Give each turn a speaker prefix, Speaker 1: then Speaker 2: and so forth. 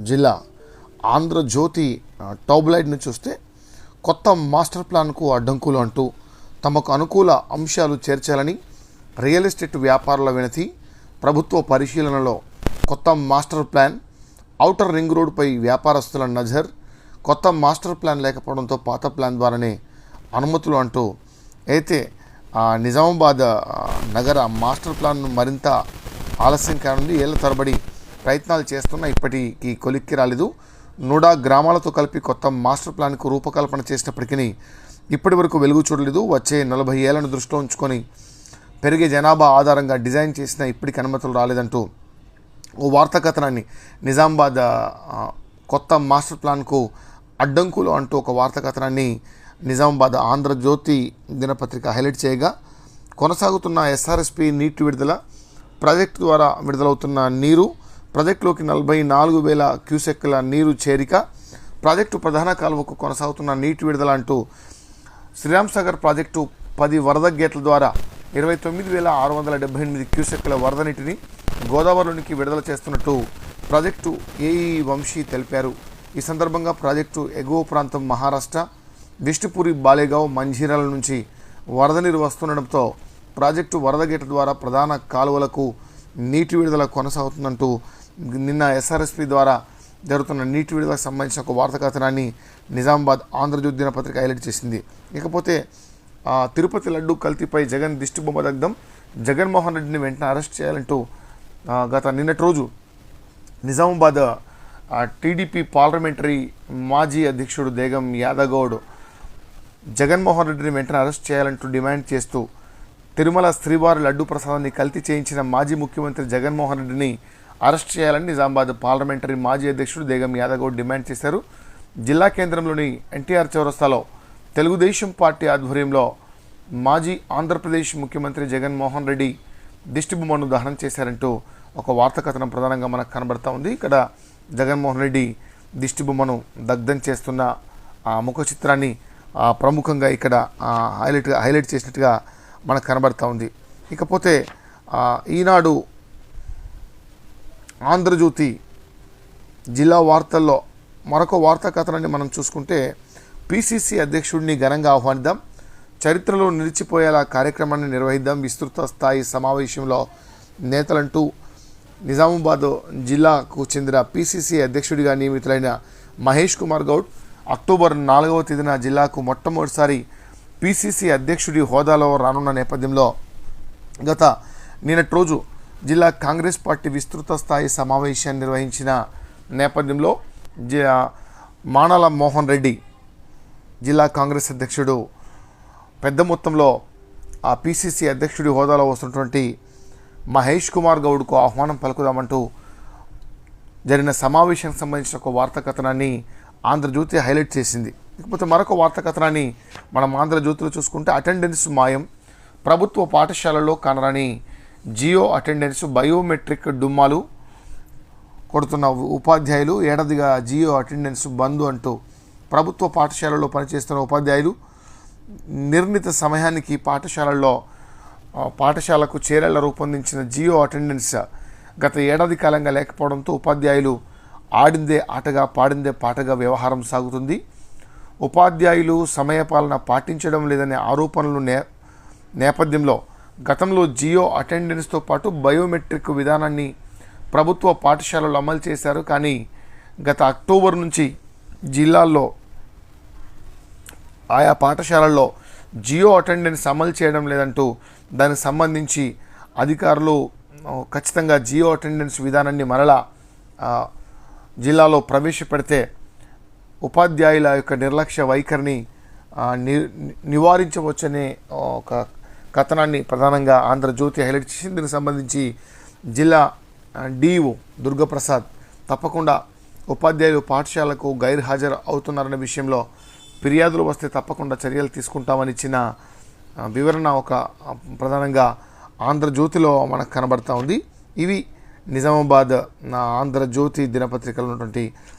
Speaker 1: జిల్లా ఆంధ్రజ్యోతి ఆ, చూస్తే నుంచి వస్తే కొత్త మాస్టర్ ప్లాన్కు అడ్డంకులు అంటూ తమకు అనుకూల అంశాలు చేర్చాలని రియల్ ఎస్టేట్ వ్యాపారుల వినతి ప్రభుత్వ పరిశీలనలో కొత్త మాస్టర్ ప్లాన్ ఔటర్ రింగ్ రోడ్పై వ్యాపారస్తుల నజర్ కొత్త మాస్టర్ ప్లాన్ లేకపోవడంతో పాత ప్లాన్ ద్వారానే అనుమతులు అంటూ అయితే నిజామాబాద్ నగర మాస్టర్ ప్లాన్ను మరింత ఆలస్యం కానుంది. ఏళ్ళ తరబడి ప్రయత్నాలు చేస్తున్నా ఇప్పటికీ కొలిక్కి రాలేదు. నూడా గ్రామాలతో కలిపి కొత్త మాస్టర్ ప్లాన్కు రూపకల్పన చేసినప్పటికీ ఇప్పటి వరకు వెలుగు చూడలేదు. వచ్చే నలభై ఏళ్ళను దృష్టిలో ఉంచుకొని పెరిగే జనాభా ఆధారంగా డిజైన్ చేసిన ఇప్పటికి అనుమతులు రాలేదంటూ ఓ వార్తా కథనాన్ని నిజామాబాద్ కొత్త మాస్టర్ ప్లాన్కు అడ్డంకులు అంటూ ఒక వార్తా కథనాన్ని నిజామాబాద్ ఆంధ్రజ్యోతి దినపత్రిక హైలైట్ చేయగా కొనసాగుతున్న ఎస్ఆర్ఎస్పి నీటి విడుదల ప్రాజెక్టు ద్వారా విడుదలవుతున్న నీరు ప్రాజెక్టులోకి నలభై నాలుగు వేల క్యూసెక్ల నీరు చేరిక ప్రాజెక్టు ప్రధాన కాలువకు కొనసాగుతున్న నీటి విడుదల అంటూ శ్రీరామ్ సాగర్ ప్రాజెక్టు పది వరద గేట్ల ద్వారా ఇరవై తొమ్మిది వేల ఆరు వందల డెబ్బై ఎనిమిది క్యూసెక్ల వరద నీటిని గోదావరిలోనికి విడుదల చేస్తున్నట్టు ప్రాజెక్టు ఏఈ వంశీ తెలిపారు. ఈ సందర్భంగా ప్రాజెక్టు ఎగువ ప్రాంతం మహారాష్ట్ర విష్ణుపురి బాలేగావ్ మంజీరాల నుంచి వరద నీరు వస్తుండడంతో ప్రాజెక్టు వరద గేట్ల ద్వారా ప్రధాన కాలువలకు నీటి విడుదల కొనసాగుతుందంటూ నిన్న ఎస్ఆర్ఎస్పి ద్వారా జరుగుతున్న నీటి విడుదలకు సంబంధించిన ఒక వార్తా కథనాన్ని నిజామాబాద్ ఆంధ్రజ్యోతి దినపత్రిక హైలైట్ చేసింది. ఇకపోతే తిరుపతి లడ్డు కల్తీపై జగన్ దిష్టిబొమ్మ దగ్ధం. జగన్మోహన్ రెడ్డిని వెంటనే అరెస్ట్ చేయాలంటూ గత నిన్నటి రోజు నిజామాబాద్ టీడీపీ పార్లమెంటరీ మాజీ అధ్యక్షుడు దేగం యాదగౌడ్ జగన్మోహన్ రెడ్డిని వెంటనే అరెస్ట్ చేయాలంటూ డిమాండ్ చేస్తూ తిరుమల శ్రీవారి లడ్డు ప్రసాదాన్ని కల్తీ చేయించిన మాజీ ముఖ్యమంత్రి జగన్మోహన్ రెడ్డిని అరెస్ట్ చేయాలని నిజామాబాద్ పార్లమెంటరీ మాజీ అధ్యక్షుడు దేగం యాదగౌడ్ డిమాండ్ చేశారు. జిల్లా కేంద్రంలోని ఎన్టీఆర్ చౌరస్తాలో తెలుగుదేశం పార్టీ ఆధ్వర్యంలో మాజీ ఆంధ్రప్రదేశ్ ముఖ్యమంత్రి జగన్మోహన్ రెడ్డి దిష్టిబొమ్మను దహనం చేశారంటూ ఒక వార్త కథనం ప్రధానంగా మనకు కనబడతా ఉంది. ఇక్కడ జగన్మోహన్ రెడ్డి దిష్టిబొమ్మను దగ్ధం చేస్తున్న ఆ ముఖ చిత్రాన్ని ప్రముఖంగా ఇక్కడ హైలైట్గా హైలైట్ హైలైట్ చేసినట్టుగా మనకు కనబడతా ఉంది. ఇకపోతే ఈనాడు ఆంధ్రజ్యోతి జిల్లా వార్తల్లో మరొక వార్తా కథనాన్ని మనం చూసుకుంటే పిసిసి అధ్యక్షుడిని ఘనంగా ఆహ్వానిద్దాం. చరిత్రలో నిలిచిపోయేలా కార్యక్రమాన్ని నిర్వహిద్దాం. విస్తృత స్థాయి సమావేశంలో నేతలంటూ నిజామాబాద్ జిల్లాకు చెందిన పిసిసి అధ్యక్షుడిగా నియమితులైన మహేష్ కుమార్ గౌడ్ అక్టోబర్ నాలుగవ తేదీన జిల్లాకు మొట్టమొదటిసారి పిసిసి అధ్యక్షుడి హోదాలో రానున్న నేపథ్యంలో గత నిన్నటి రోజు జిల్లా కాంగ్రెస్ పార్టీ విస్తృత స్థాయి సమావేశాన్ని నిర్వహించిన నేపథ్యంలో జి మానల మోహన్ రెడ్డి జిల్లా కాంగ్రెస్ అధ్యక్షుడు పెద్ద మొత్తంలో ఆ పిసిసి అధ్యక్షుడి హోదాలో వస్తున్నటువంటి మహేష్ కుమార్ గౌడ్కు ఆహ్వానం పలుకుదామంటూ జరిగిన సమావేశానికి సంబంధించిన ఒక వార్తా కథనాన్ని ఆంధ్రజ్యోతి హైలైట్ చేసింది. ఇకపోతే మరొక వార్తా కథనాన్ని మనం ఆంధ్రజ్యోతిలో చూసుకుంటే అటెండెన్స్ మాయం ప్రభుత్వ పాఠశాలలో కానరాని జియో అటెండెన్స్ బయోమెట్రిక్ డుమ్మాలు కొడుతున్న ఉపాధ్యాయులు ఏడాదిగా జియో అటెండెన్స్ బంద్ అంటూ ప్రభుత్వ పాఠశాలలో పనిచేస్తున్న ఉపాధ్యాయులు నిర్ణీత సమయానికి పాఠశాలల్లో పాఠశాలకు చేరేలా రూపొందించిన జియో అటెండెన్స్ గత ఏడాది కాలంగా లేకపోవడంతో ఉపాధ్యాయులు ఆడిందే ఆటగా పాడిందే పాటగా వ్యవహారం సాగుతుంది. ఉపాధ్యాయులు సమయపాలన పాటించడం లేదనే ఆరోపణలు నే నేపథ్యంలో గతంలో జియో అటెండెన్స్తో పాటు బయోమెట్రిక్ విధానాన్ని ప్రభుత్వ పాఠశాలలు అమలు చేశారు. కానీ గత అక్టోబర్ నుంచి జిల్లాల్లో ఆయా పాఠశాలల్లో జియో అటెండెన్స్ అమలు చేయడం లేదంటూ దానికి సంబంధించి అధికారులు ఖచ్చితంగా జియో అటెండెన్స్ విధానాన్ని మరలా జిల్లాలో ప్రవేశపెడితే ఉపాధ్యాయుల యొక్క నిర్లక్ష్య వైఖరిని ని నివారించవచ్చనే ఒక కథనాన్ని ప్రధానంగా ఆంధ్రజ్యోతి హైలైట్ చేసింది. దీనికి సంబంధించి జిల్లా డిఓ దుర్గప్రసాద్ తప్పకుండా ఉపాధ్యాయులు పాఠశాలకు గైర్హాజరు అవుతున్నారనే విషయంలో ఫిర్యాదులు వస్తే తప్పకుండా చర్యలు తీసుకుంటామని ఇచ్చిన వివరణ ఒక ప్రధానంగా ఆంధ్రజ్యోతిలో మనకు కనబడతా ఉంది. ఇవి నిజామాబాద్ ఆంధ్రజ్యోతి దినపత్రికలు ఉన్నటువంటి